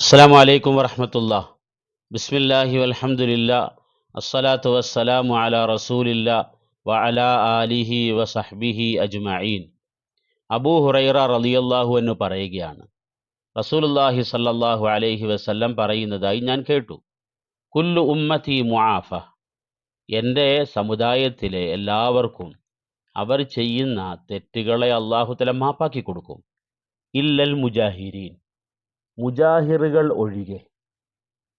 അസ്സാം വലൈക്കും വറഹമത്തുള്ള ബിസ്മില്ലാഹി വൽഹംദുലില്ല അസ്സലാത്തു വസ്സലാമു അല റസൂലില്ല വ അല ആലിഹി വസഹ്ബിഹി അജ്മഈൻ. അബൂ ഹുറൈറ റളിയല്ലാഹു എന്ന് പറയുകയാണ്. റസൂലുല്ലാഹി സല്ലല്ലാഹു അലൈഹി വസല്ലം പറയുന്നതായി ഞാൻ കേട്ടു. കുല്ലു ഉമ്മത്തി മുആഫ. എന്റെ സമുദായത്തിലെ എല്ലാവർക്കും അവർ ചെയ്യുന്ന തെറ്റുകളെ അള്ളാഹു തല മാപ്പാക്കി കൊടുക്കും. ഇല്ലൽ മുജാഹിരീൻ. മുജാഹിറുകൾ ഒഴികെ.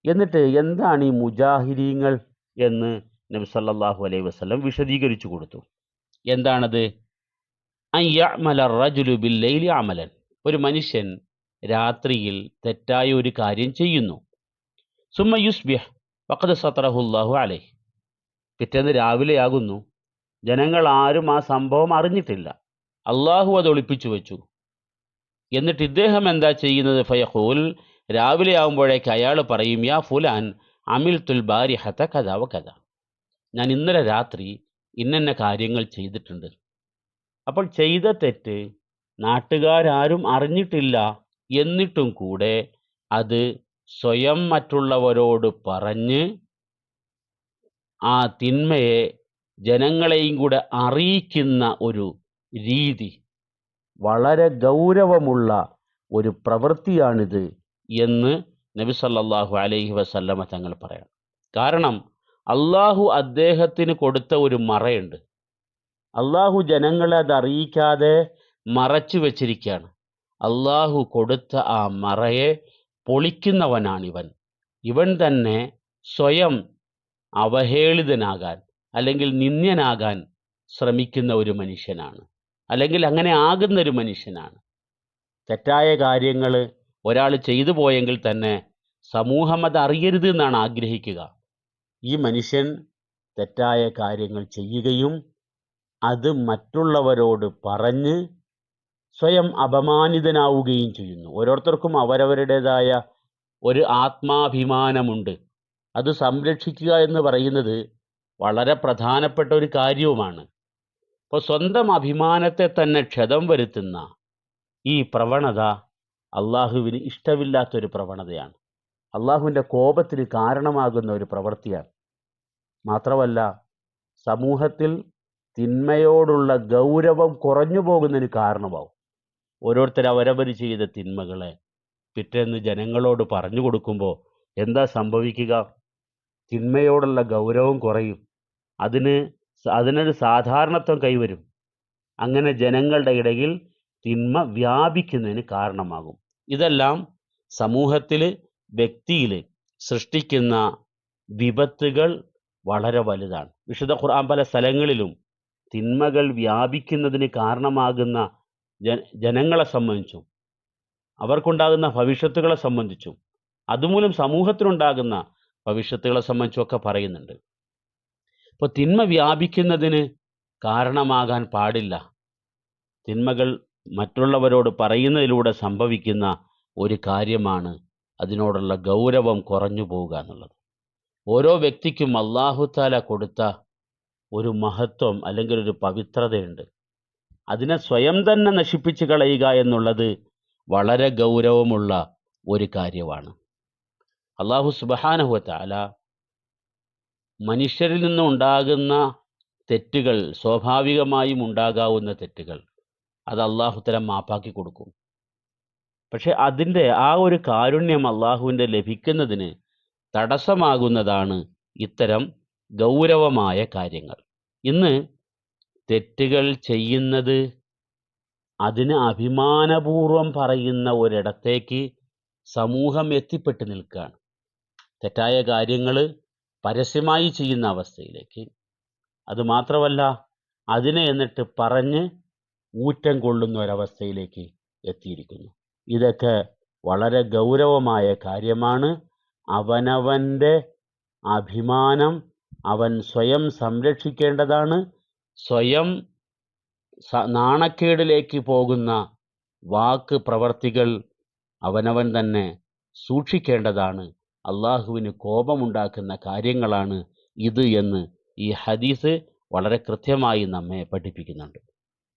എന്നിട്ട് എന്താണ് ഈ മുജാഹിരീങ്ങൾ എന്ന് നബി സല്ലാഹു അലൈഹി വസ്ലം വിശദീകരിച്ചു കൊടുത്തു. എന്താണത്? അമലൻ. ഒരു മനുഷ്യൻ രാത്രിയിൽ തെറ്റായ ഒരു കാര്യം ചെയ്യുന്നു. സുമ യുസ്ബിഹ് വഖദ് സത്തറഹുല്ലാഹു അലൈഹി. പിറ്റേന്ന് രാവിലെയാകുന്നു ജനങ്ങൾ ആരും ആ സംഭവം അറിഞ്ഞിട്ടില്ല. അള്ളാഹു അത് ഒളിപ്പിച്ചു വെച്ചു. എന്നിട്ട് ഇദ്ദേഹം എന്താ ചെയ്യുന്നത്? ഫയഹൂൽ രാവിലെ ആകുമ്പോഴേക്ക് അയാൾ പറയും യാ ഫുലാൻ അമിൽ തുൽ ബാരി കഥാവ കഥ ഞാൻ ഇന്നലെ രാത്രി ഇന്നന്ന കാര്യങ്ങൾ ചെയ്തിട്ടുണ്ട്. അപ്പോൾ ചെയ്ത തെറ്റ് നാട്ടുകാരും അറിഞ്ഞിട്ടില്ല. എന്നിട്ടും കൂടെ അത് സ്വയം മറ്റുള്ളവരോട് പറഞ്ഞ് ആ തിന്മയെ ജനങ്ങളെയും കൂടെ അറിയിക്കുന്ന ഒരു രീതി വളരെ ഗൗരവമുള്ള ഒരു പ്രവൃത്തിയാണിത് എന്ന് നബി സല്ലല്ലാഹു അലൈഹി വസല്ലമ തങ്ങൾ പറയാം കാരണം അള്ളാഹു അദ്ദേഹത്തിന് കൊടുത്ത ഒരു മറയുണ്ട്. അള്ളാഹു ജനങ്ങളെ അത് അറിയിക്കാതെ മറച്ചു വച്ചിരിക്കുകയാണ്. അള്ളാഹു കൊടുത്ത ആ മറയെ പൊളിക്കുന്നവനാണിവൻ. ഇവൻ തന്നെ സ്വയം അവഹേളിതനാകാൻ അല്ലെങ്കിൽ നിന്ദ്യനാകാൻ ശ്രമിക്കുന്ന ഒരു മനുഷ്യനാണ്. അല്ലെങ്കിൽ അങ്ങനെ ആകുന്നൊരു മനുഷ്യനാണ്. തെറ്റായ കാര്യങ്ങൾ ഒരാൾ ചെയ്തു പോയെങ്കിൽ തന്നെ സമൂഹം അത് അറിയരുത് എന്നാണ് ആഗ്രഹിക്കുക. ഈ മനുഷ്യൻ തെറ്റായ കാര്യങ്ങൾ ചെയ്യുകയും അത് മറ്റുള്ളവരോട് പറഞ്ഞ് സ്വയം അപമാനിതനാവുകയും ചെയ്യുന്നു. ഓരോരുത്തർക്കും അവരവരുടേതായ ഒരു ആത്മാഭിമാനമുണ്ട്. അത് സംരക്ഷിക്കുക എന്ന് പറയുന്നത് വളരെ പ്രധാനപ്പെട്ട ഒരു കാര്യവുമാണ്. അപ്പോൾ സ്വന്തം അഭിമാനത്തെ തന്നെ ക്ഷതം വരുത്തുന്ന ഈ പ്രവണത അള്ളാഹുവിന് ഇഷ്ടമില്ലാത്തൊരു പ്രവണതയാണ്. അള്ളാഹുവിന്റെ കോപത്തിന് കാരണമാകുന്ന ഒരു പ്രവൃത്തിയാണ്. മാത്രമല്ല സമൂഹത്തിൽ തിന്മയോടുള്ള ഗൗരവം കുറഞ്ഞു പോകുന്നതിന് കാരണമാവും. ഓരോരുത്തർ അവരവർ ചെയ്ത തിന്മകളെ പിറ്റേന്ന് ജനങ്ങളോട് പറഞ്ഞു കൊടുക്കുമ്പോൾ എന്താ സംഭവിക്കുക? തിന്മയോടുള്ള ഗൗരവം കുറയും. അതിന് അതിനൊരു സാധാരണത്വം കൈവരും. അങ്ങനെ ജനങ്ങളുടെ ഇടയിൽ തിന്മ വ്യാപിക്കുന്നതിന് കാരണമാകും. ഇതെല്ലാം സമൂഹത്തിൽ വ്യക്തിയിൽ സൃഷ്ടിക്കുന്ന വിപത്തുകൾ വളരെ വലുതാണ്. വിശുദ്ധ ഖുർആൻ പല സ്ഥലങ്ങളിലും തിന്മകൾ വ്യാപിക്കുന്നതിന് കാരണമാകുന്ന ജനങ്ങളെ സംബന്ധിച്ചും അവർക്കുണ്ടാകുന്ന ഭവിഷ്യത്തുകളെ സംബന്ധിച്ചും അതുമൂലം സമൂഹത്തിനുണ്ടാകുന്ന ഭവിഷ്യത്തുകളെ സംബന്ധിച്ചും ഒക്കെ പറയുന്നുണ്ട്. അപ്പോൾ തിന്മ വ്യാപിക്കുന്നതിന് കാരണമാകാൻ പാടില്ല. തിന്മകൾ മറ്റുള്ളവരോട് പറയുന്നതിലൂടെ സംഭവിക്കുന്ന ഒരു കാര്യമാണ് അതിനോടുള്ള ഗൗരവം കുറഞ്ഞു പോവുക എന്നുള്ളത്. ഓരോ വ്യക്തിക്കും അള്ളാഹുത്താല കൊടുത്ത ഒരു മഹത്വം അല്ലെങ്കിൽ ഒരു പവിത്രതയുണ്ട്. അതിനെ സ്വയം തന്നെ നശിപ്പിച്ച് കളയുക എന്നുള്ളത് വളരെ ഗൗരവമുള്ള ഒരു കാര്യമാണ്. അള്ളാഹു സുബഹാനഹുത്താല മനുഷ്യരിൽ നിന്നും ഉണ്ടാകുന്ന തെറ്റുകൾ സ്വാഭാവികമായും ഉണ്ടാകാവുന്ന തെറ്റുകൾ അത് അള്ളാഹുത്തരം മാപ്പാക്കി കൊടുക്കും. പക്ഷെ അതിന്റെ ആ ഒരു കാരുണ്യം അള്ളാഹുവിന്റെ ലഭിക്കുന്നതിന് തടസ്സമാകുന്നതാണ് ഇത്തരം ഗൗരവമായ കാര്യങ്ങൾ. ഇന്ന് തെറ്റുകൾ ചെയ്യുന്നത് അതിന് അഭിമാനപൂർവം പറയുന്ന ഒരിടത്തേക്ക് സമൂഹം എത്തിപ്പെട്ട് നിൽക്കുകയാണ്. തെറ്റായ കാര്യങ്ങൾ പരസ്യമായി ചെയ്യുന്ന അവസ്ഥയിലേക്ക്. അതുമാത്രമല്ല അതിനെ എന്നിട്ട് പറഞ്ഞ് ഊറ്റം കൊള്ളുന്ന ഒരവസ്ഥയിലേക്ക് എത്തിയിരിക്കുന്നു. ഇതൊക്കെ വളരെ ഗൗരവമായ കാര്യമാണ്. അവനവന്റെ അഭിമാനം അവൻ സ്വയം സംരക്ഷിക്കേണ്ടതാണ്. സ്വയം നാണക്കേടിലേക്ക് പോകുന്ന വാക്ക് പ്രവർത്തികൾ അവനവൻ തന്നെ സൂക്ഷിക്കേണ്ടതാണ്. അള്ളാഹുവിന് കോപമുണ്ടാക്കുന്ന കാര്യങ്ങളാണ് ഇത് എന്ന് ഈ ഹദീസ് വളരെ കൃത്യമായി നമ്മെ പഠിപ്പിക്കുന്നുണ്ട്.